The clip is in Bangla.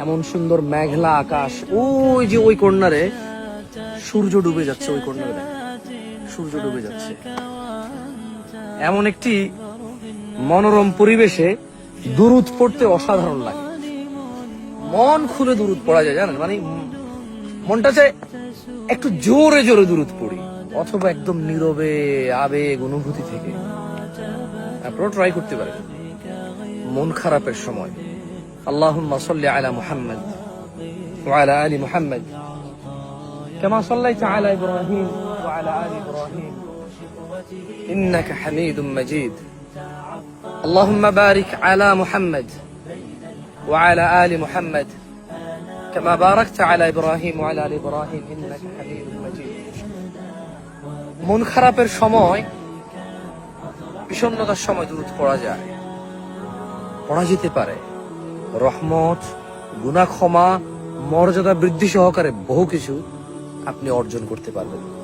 এমন সুন্দর মেঘলা আকাশ। ওই যে ওই কর্নারে সূর্য ডুবে যাচ্ছে, ওই কর্নারে। সূর্য ডুবে যাচ্ছে। এমন একটি মনোরম পরিবেশে দুরুদ পড়তে অসাধারণ লাগে। মন খুলে দুরুদ পড়া যায়, জানেন? মানে মনটা চায় একটু জোরে জোরে দুরুদ পড়ি, অথবা একদম নীরবে, আবেগ, অনুভূতি থেকে। আপনারাও ট্রাই করতে পারেন। মন খারাপের সময়। আল্লাহুম্মা সাল্লি আলা মুহাম্মদ وعلى آل محمد كما صليت على إبراهيم وعلى آل إبراهيم إنك حميد مجيد اللهم بارك على محمد وعلى آل محمد كما باركت على إبراهيم وعلى آل إبراهيم إنك حميد مجيد মন খারাপের সময় বিষণ্ণতার সময় দূর পড়া যায় পড়া যেতে পারে রহমত গুণাক্ষমা মর্যাদা বৃদ্ধি সহকারে বহু কিছু আপনি অর্জন করতে পারবেন।